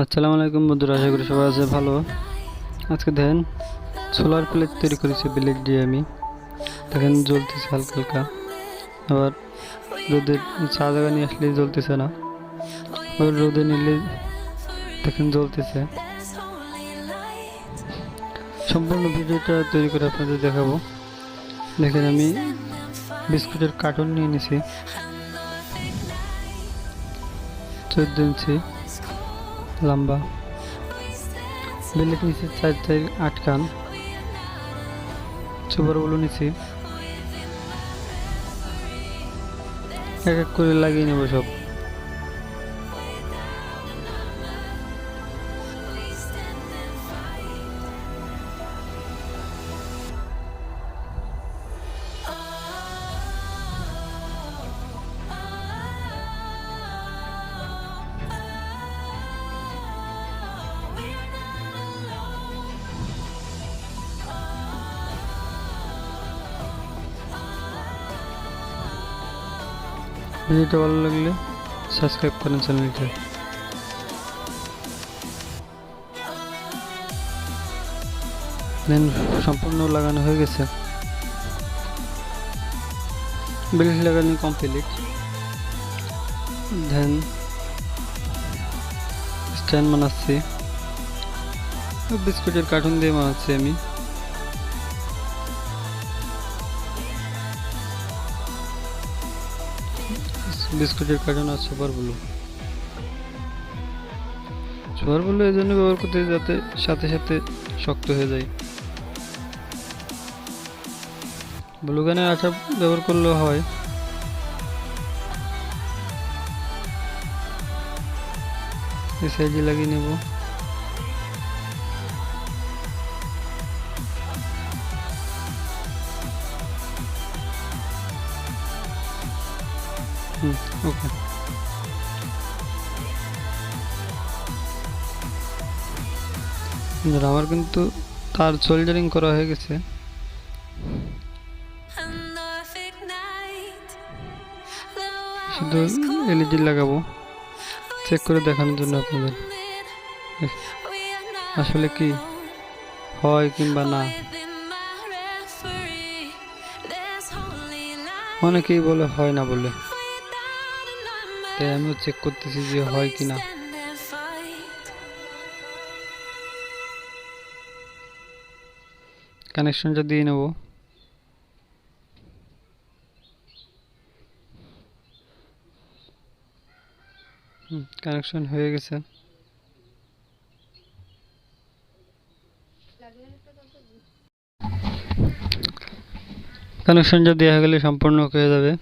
আসসালামু আলাইকুম বন্ধুরা, আশা করি সবাই আছে ভালো। আজকে দেখেন সোলার প্লেট তৈরি করেছি ব্লেড দিয়ে আমি। দেখেন জ্বলতেছে হালকা হালকা। আবার রোদে চা জায়গা নিয়ে আসলে জ্বলতেছে না। আবার রোদে নিলে দেখেন জ্বলতেছে। সম্পূর্ণ ভিডিওটা তৈরি করে আপনাদের দেখাবো। দেখেন আমি বিস্কুটের কার্টন নিয়ে নিছি চোদ্দ ইঞ্চি। লম্বা। বেলেট নিচে চার চার আটকান কান। সুপারগুলো নিচে। এক এক করে লাগিয়ে নেব সব। ভিডিওটা ভালো লাগলে সাবস্ক্রাইব করেন চ্যানেলটা। দেন সম্পূর্ণ লাগানো হয়ে গেছে। বেলিশ লাগানো কমপ্লিট দেন স্ট্যান্ড বানাচ্ছি। বিস্কুটের কার্টুন দিয়ে বানাচ্ছি আমি। বিস্কুটের কার্টন আর সুপার ব্লু সুপার ব্লু এই জন্য ব্যবহার করতে যাতে সাথে সাথে শক্ত হয়ে যায়। ব্লু গানের আঠা ব্যবহার করলেও হয়। এই সাইজে লাগিয়ে নেব। হুম ওকে। আমার কিন্তু তার সোল্ডারিং করা হয়ে গেছে। শুধু এলইডি লাগাবো। চেক করে দেখানোর জন্য আপনাদের। আসলে কি? হয় কিংবা না? অনেকেই বলে হয় না বলে। তাই আমিও চেক করতেছি যে হয় কি না কানেকশনটা দিয়ে নেব। কানেকশন হয়ে গেছে। কানেকশনটা দেওয়া গেলে সম্পূর্ণ হয়ে যাবে।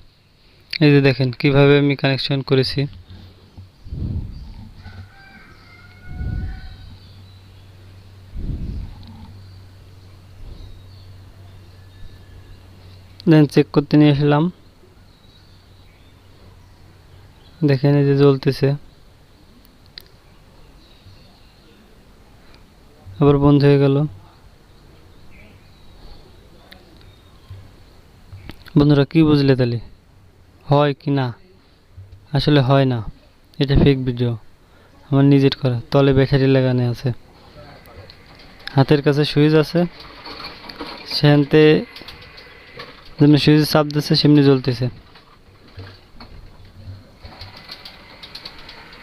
এই যে দেখেন, কীভাবে আমি কানেকশন করেছি। দেন চেক করতে নিয়ে আসলাম। দেখেন এই যে জ্বলতেছে। আবার বন্ধ হয়ে গেল। বন্ধুরা, কি বুঝলে তাহলে? হয় কি না? আসলে হয় না। এটা ফেক ভিডিও আমার নিজের করা। তলে ব্যাটারি লাগানো আছে। হাতের কাছে সুইচ আছে। সেখানতে যেমনি সুইচ চাপ দিচ্ছে, সেমনি জ্বলতেছে।